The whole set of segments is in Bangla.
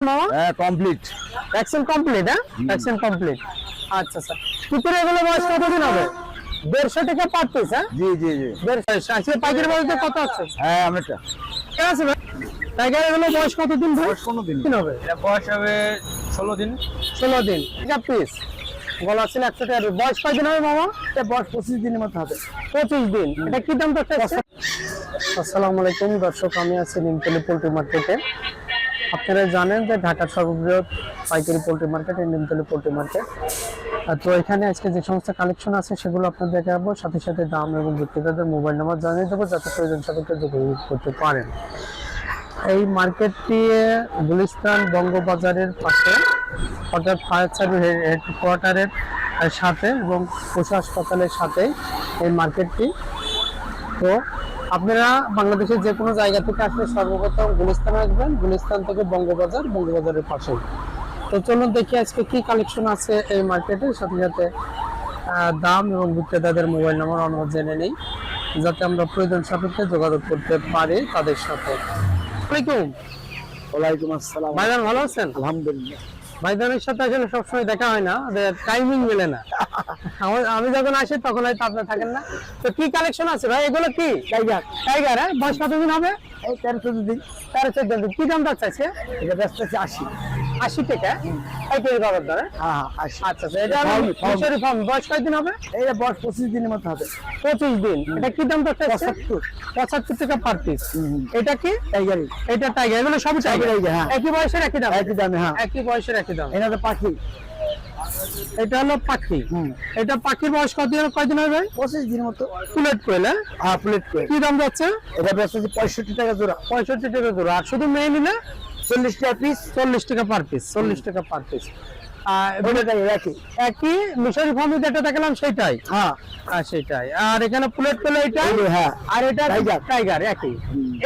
মামা হ্যাঁ কমপ্লিট ভ্যাকসিন কমপ্লিট হ্যাঁ? ভ্যাকসিন কমপ্লিট আচ্ছা স্যার ভিতরে এগুলো বয়স কতদিন হবে? দেড়শো টাকা পার পিস হ্যাঁ? জি জি জি। দেড়শো। আজকে পাইকারি বলতে কত আছে? হ্যাঁ অনেকটা। ঠিক আছে ভাই? টাইগার এগুলো বয়স কতদিন ভাই? কোনো দিন। দিন হবে? এটা বয়স হবে ষোলো দিন। ষোলো দিন। এটা পিস গলা ছিল একশো টাকা। বয়স কয়দিন হবে মামা? এটা বয়স পঁচিশ দিনের মতো হবে। পঁচিশ দিন। এটা কি দাম তো আসসালামু আলাইকুম দর্শক আমি আছি নিমতলি পোল্ট্রি মার্কেটে। আপনারা জানেন যে ঢাকার সর্ববৃহৎ পাইকারি poultry market Nimtoli poultry market. তো এখানে আজকে যে সমস্ত কালেকশন আছে, সেগুলো আপনাদের দেখাবো, সাথে সাথে দাম এবং বিক্রেতাদের মোবাইল নাম্বার জানিয়ে দেবো, যাতে প্রয়োজন সাপেক্ষে যোগাযোগ করতে পারেন। এই মার্কেটটি গুলিস্তান বঙ্গবাজারের পাশে, অর্থাৎ ফায়ার সার্ভিস হেডকোয়ার্টারের সাথে এবং পশু হাসপাতালের সাথে এই মার্কেটটি। তো আপনারা বাংলাদেশের যে কোনো জায়গা থেকে আসলে সর্বপ্রথম গুলিস্তান আসবেন। গুলিস্তান থেকে বঙ্গবাজার বঙ্গবাজারের পাশে তো চলুন দেখি আজকে কি কালেকশন আছে এই মার্কেটে সাথে সাথে দাম এবং বিক্রেতাদের মোবাইল নাম্বার আমরা জেনে নিই যাতে আমরা প্রয়োজন সাপেক্ষে যোগাযোগ করতে পারি তাদের সাথে। আসসালামাইকুম ওয়ালাইকুম আসসালাম। ভাইজান ভালো আছেন? আলহামদুলিল্লাহ। ভাইজানের সাথে আসলে সবসময় দেখা হয় না টাইমিং মেলে না। আমি যখন আসি তখন হয়তো আপনি থাকেন না। তো কি কালেকশন আছে ভাই? এগুলো কি? টাইগার টাইগার হ্যাঁ? বয়স কতদিন হবে? এই তেরো চোদ্দ দিন। তেরো চোদ্দ দিন। কি দাম আজকে? এটা ব্যস্ত আছে আশি। আশি টাকা কেজি পাবার দ্বারা হ্যাঁ? হ্যাঁ আচ্ছা আচ্ছা এটা। মিশরি ফার্ম বয়স কয়দিন হবে? এটা বয়স পঁচিশ দিনের মতো হবে। পঁচিশ দিন। এটা কি দাম পঁচাত্তর। পঁচাত্তর টাকা পার পিস এটা কি? টাইগারি এটা টাইগার এগুলো সবই টাইগার, হ্যাঁ। একই বয়সের একই দাম। একই দামে হ্যাঁ। একই বয়সের একই দাম। এটা তো পাখি। এটা হলো পাখি। এটা পাখির বয়স কতদিন কয়দিন হবে? পঁচিশ দিনের মতো। প্লেট কোয়েল হ্যাঁ করে। কি দাম যাচ্ছে? এটা ব্যস্ত পঁয়ষট্টি টাকা জোড়া। পঁয়ষট্টি টাকা জোড়া। আর শুধু মেয়ে নিলে চল্লিশ টাকা পিস চল্লিশ টাকা পার পিস চল্লিশ টাকা পার পিস একই একই। মিশরি ফার্মে যেটা দেখালাম সেটাই হ্যাঁ। সেটাই আর এখানে প্লেট পেলে এটা? হ্যাঁ। আর এটা টাইগার। একই।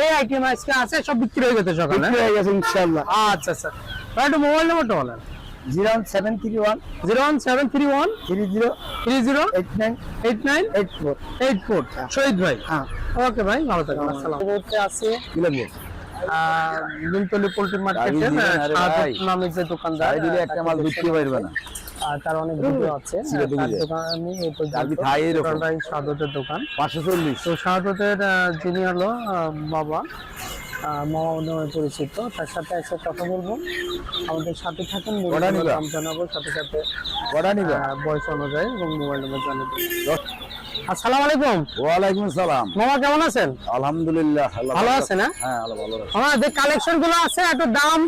এই আইটেম আজকে আছে সব বিক্রি হয়ে গেছে সকালে। বিক্রি হয়ে গেছে ইনশাল্লাহ আচ্ছা আচ্ছা। মোবাইল নাম্বারটা বলেন। Zero seven three one zero one seven three one three zero three zero eight nine eight nine eight four eight four. Shahid ভাই। হ্যাঁ। ওকে ভাই ভালো থাকবেন আসসালাম আছে কি নিমতলি পোল্ট্রি মার্কেটে দিলেন, আরে ভাই। নামের যে দোকানদার দিলে একটা মাল বিক্রি পারবে না। আর তার অনেক ভিডিও আছে দিলে। দোকান আমি এই পর্যন্ত খাই এরকম। টোটালটাই সাদতের দোকান। পাঁচশো চল্লিশ। তো সাদতের যিনি হলো বাবা মামা নামে পরিচিত। তার সাথে একসাথে কথা বলব। আমাদের সাথে থাকুন? নাম জানাব সাথে সাথে বয়স অনুযায়ী এবং মোবাইল নাম্বার জানাব আসসালামু আলাইকুম। ওয়ালাইকুম সালাম। মামা কেমন আছেন? আলহামদুলিল্লাহ ভালো আছে আছেন, হ্যাঁ? হ্যাঁ ভালো আছে আমার যে কালেকশনগুলো আছে এত দাম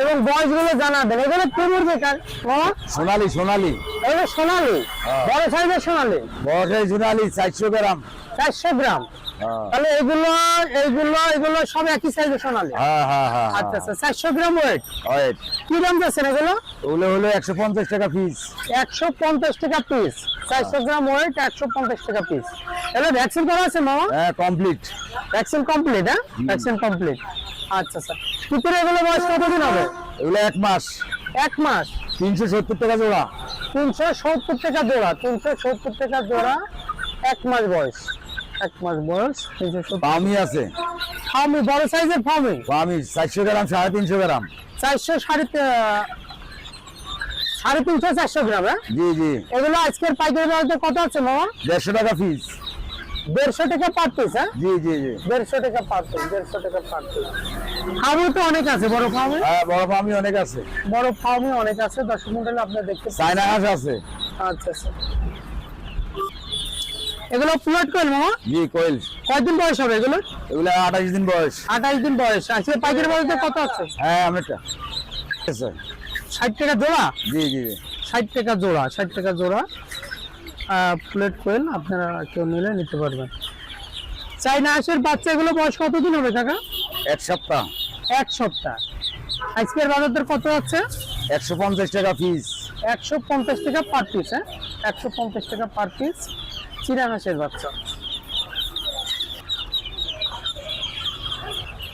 এবং বয়সগুলো জানা দেন এগুলো কি মুরগি কার মামা সোনালি সোনালি। এগুলো সোনালি? হ্যাঁ। বড় সাইজের সোনালি? বড়টাই সোনালি চারশো গ্রাম। চারশো গ্রাম? হ্যাঁ। তাহলে এগুলো এইগুলো এগুলো সব একই সাইজের সোনালি? হ্যাঁ আচ্ছা আচ্ছা। চারশো গ্রাম ওয়েট ওয়েট কি দাম যাচ্ছেন এগুলো? ওগুলো হলো একশো পঞ্চাশ টাকা পিস একশো পঞ্চাশ টাকা পিস চারশো গ্রাম ওয়েট একশো পঞ্চাশ টাকা পিস তাহলে ভ্যাকসিন করা আছে মামা? হ্যাঁ কমপ্লিট ভ্যাকসিন কমপ্লিট হ্যাঁ? ভ্যাকসিন কমপ্লিট আচ্ছা আচ্ছা। ভিতরে এগুলো বয়স কতদিন হবে? এগুলো এক মাস। এক মাস? তিনশো সত্তর টাকা জোড়া। তিনশো সত্তর টাকা জোড়া তিনশো সত্তর টাকা জোড়া এক মাস বয়স। এক মাস বয়স তিনশো সত্তর। আছে। ফার্মি বড় সাইজের ফার্মি? পামি চারশো গ্রাম সাড়ে তিনশো গ্রাম। চারশো সাড়ে সাড়ে তিনশো চারশো গ্রাম হ্যাঁ? জি জি। এগুলো আজকের পাইকারি বাজারে কত আছে মামা? দেড়শো টাকা পিস দেড়শো টাকা পার পিস হ্যাঁ? জি জি জি। দেড়শো টাকা পার পিস দেড়শো টাকা পার পিস ফার্মি তো অনেক আছে বড় ফার্মে হ্যাঁ বড় পামি অনেক আছে। বড় ফার্মে অনেক আছে দর্শক মন্ডলে আপনার দেখতে চায়না হাঁস আছে। আচ্ছা আচ্ছা। এগুলো প্লট মামা? জি কোয়েল। কয়দিন বয়স হবে এগুলো? এগুলো আঠাশ দিন বয়স। আঠাশ দিন বয়স। আজকে পাইকারি বাজারে কত আছে? হ্যাঁ অনেকটা ষাট টাকা জোড়া? জি জি। ষাট টাকা জোড়া ষাট টাকা জোড়া। প্লেট কোয়েল আপনারা কেউ নিলে নিতে পারবেন। চাইনা হাঁসের বাচ্চা এগুলো বয়স কতদিন হবে কাকা? এক সপ্তাহ। এক সপ্তাহ। আজকের বাজার দর কত আছে? একশো পঞ্চাশ টাকা পিস একশো পঞ্চাশ টাকা পার পিস হ্যাঁ? একশো পঞ্চাশ টাকা পার পিস চিরা হাঁসের বাচ্চা।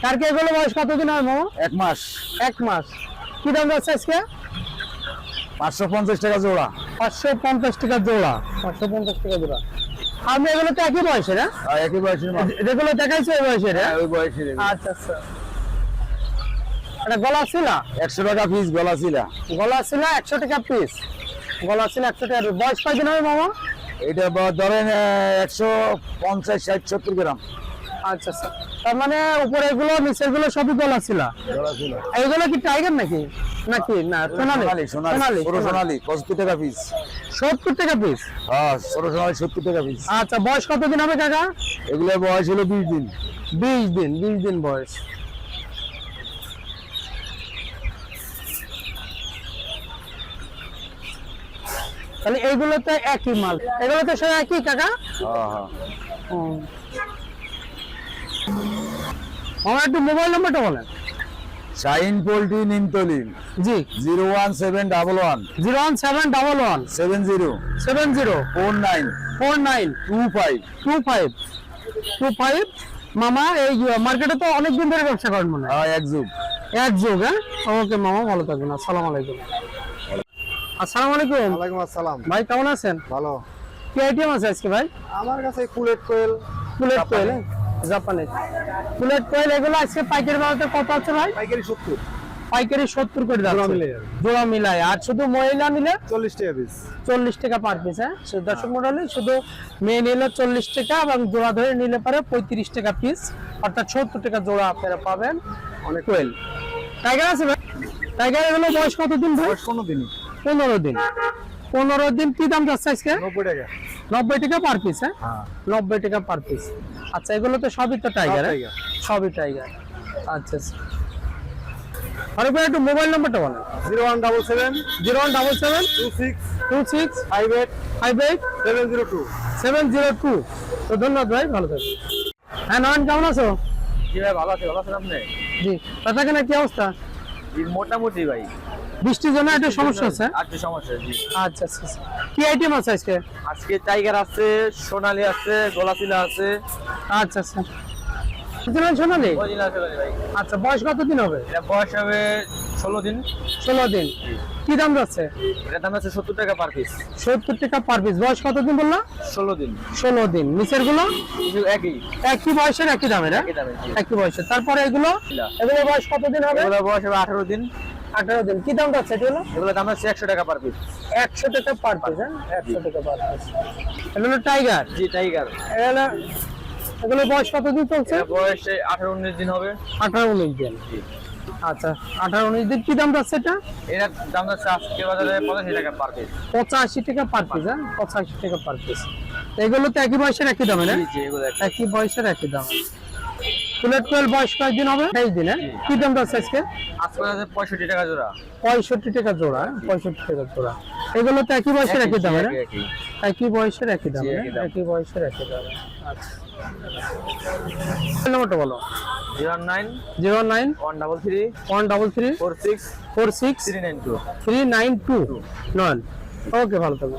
তার কারকে এগুলো বয়স কতদিন হয় মামা? এক মাস। এক মাস। কি দাম যাচ্ছে আজকে? পাঁচশো পঞ্চাশ টাকা জোড়া। পাঁচশো পঞ্চাশ টাকা জোড়া। পাঁচশো পঞ্চাশ টাকা জোড়া। আমি এগুলো তো একই বয়সের হ্যাঁ? একই বয়সের যেগুলো দেখাইছে ওই বয়সের হ্যাঁ? হ্যাঁ ওই বয়সের আচ্ছা আচ্ছা। এটা গলা ছিলা একশো টাকা পিস গলা ছিলা গলা ছিলা একশো টাকা পিস গলা ছিল একশো টাকা। বয়স কয়দিন হবে মামা? এটা ধরেন একশো পঞ্চাশ ষাট সত্তর গ্রাম। আচ্ছা আচ্ছা। তার মানে উপরে এগুলো নিচেরগুলো সবই গলা ছিলা গলা ছিলা এইগুলো কি টাইগার নাকি? নাকি? না সোনালি। সোনালি সোনালি পঁচাত্তর টাকা পিস সত্তর টাকা পিস হ্যাঁ সোনালি সত্তর টাকা পিস আচ্ছা বয়স কতদিন হবে কাকা? এগুলোর বয়স হলো বিশ দিন। বিশ দিন বিশ দিন বয়স। তাহলে এইগুলোতে একই মাল। এগুলোতে সব একই কাকা? হ্যাঁ হ্যাঁ। আমার একটু মোবাইল নাম্বারটা বলেন। শাইন পোল্ট্রি নিমতলি জি। Zero one seven double one. Zero one seven double one. Seven zero. Seven zero. Four nine. Four nine. Two five. Two five. Two five. মামা এই মার্কেটে তো অনেকদিন ধরে ব্যবসা করেন মনে হয়। হ্যাঁ এক যুগ। এক যোগ হ্যাঁ? ওকে মামা ভালো থাকবেন। আসসালামু আলাইকুম। আসসালামু আলাইকুম। ওয়ালাইকুম আসসালাম। ভাই কেমন আছেন? ভালো। কি আইটেম আছে আজকে ভাই? আমার কাছে কুলেট কোয়েল। কুলেট কোয়েল জাপানি কুলেট কোয়েল এগুলো আজকে পাইকারি বাজারে কত আছে ভাই? পাইকারি সত্তর। পাইকারি সত্তর করে যাবে। জোড়া মিলায় আর। শুধু মহিলা নিলে? চল্লিশ টাকা পিস চল্লিশ টাকা পার পিস হ্যাঁ? দর্শক মন্ডলী শুধু মেয়ে নিলে চল্লিশ টাকা এবং জোড়া ধরে নিলে পারে পঁয়ত্রিশ টাকা পিস অর্থাৎ সত্তর টাকা জোড়া আপনারা পাবেন অনেক কোয়েল। টাইগার আছে ভাই? টাইগার এগুলো বয়স কতদিন ভাই? বয়স কোনো দিনই পনেরো দিন। পনেরো দিন কি দাম যাচ্ছে আজকে? নব্বই টাকা। নব্বই টাকা পার পিস হ্যাঁ? হ্যাঁ। নব্বই টাকা পার পিস আচ্ছা এগুলো তো সবই তো টাইগার সবই টাইগার আচ্ছা আরে আর একবার একটু মোবাইল নাম্বারটা বলেন। Zero one double seven zero one double seven two six two six five eight five eight seven zero two. Seven zero two. তো ধন্যবাদ ভাই ভালো থাকবেন। হ্যাঁ নয়ন কেমন আছো? জি ভাই ভালো আছি ভালো আছেন আপনি? জি কথা কেন কি অবস্থা? মোটামুটি ভাই। বৃষ্টির জন্য একটা সমস্যা আছে? আর সমস্যা জি। আচ্ছা আচ্ছা আচ্ছা। কি আইটেম আছে আজকে? আজকে টাইগার আছে সোনালি আছে গোলাপিলা আছে। আচ্ছা আচ্ছা। সোনালি? সোনালি ভাই? আচ্ছা বয়স কতদিন হবে? এটা বয়স হবে ষোলো দিন? ষোলো দিন। কি দাম যাচ্ছে? এটার দাম আছে সত্তর টাকা পার পিস সত্তর টাকা পার পিস বয়স কতদিন বলল? ষোলো দিন। ষোলো দিন। নিচেরগুলো একই। একই বয়সের একই দামের হ্যাঁ? একই দামে বয়সের। তারপরে এগুলো? এগুলো। বয়স কতদিন হবে? এগুলোর বয়স হবে আঠারো দিন। আঠারো দিন। কি দাম যাচ্ছে এগুলো? দাম আছে একশো টাকা পার পিস একশো টাকা পার পিস হ্যাঁ? একশো টাকা পার পিস এগুলো টাইগার জি টাইগার এগুলো এগুলো বয়স কতদিন চলছে? এটা বয়স আঠারো উনিশ দিন হবে। আঠারো উনিশ দিন। আচ্ছা আঠারো উনিশ দিন কি দাম যাচ্ছে এটা? এটার দাম আছে আজকে বাজারে পঁচাশি টাকা পার পিস পঁচাশি টাকা পার পিস হ্যাঁ? পঁচাশি টাকা পার পিস এগুলো তো একই বয়সের একই দামে না? জি এগুলো একই। বয়সের একই দাম। বুলেট বয়স কয়েকদিন হবে? তেইশ দিন হ্যাঁ? কি দাম যাচ্ছে আজকে? আজকে পঁয়ষট্টি টাকা জোড়া। পঁয়ষট্টি টাকা জোড়া হ্যাঁ? পঁয়ষট্টি টাকা জোড়া। এগুলো তো একই বয়সের একই দামে না? একই, বয়সের একই দামে? একই বয়সের একই দাম। আচ্ছা। নম্বরটা বলো। Zero nine. Zero nine. One double three. One double three. Four six. Four six. Three nine two. Three nine two. নন ওকে ভালো থাকো।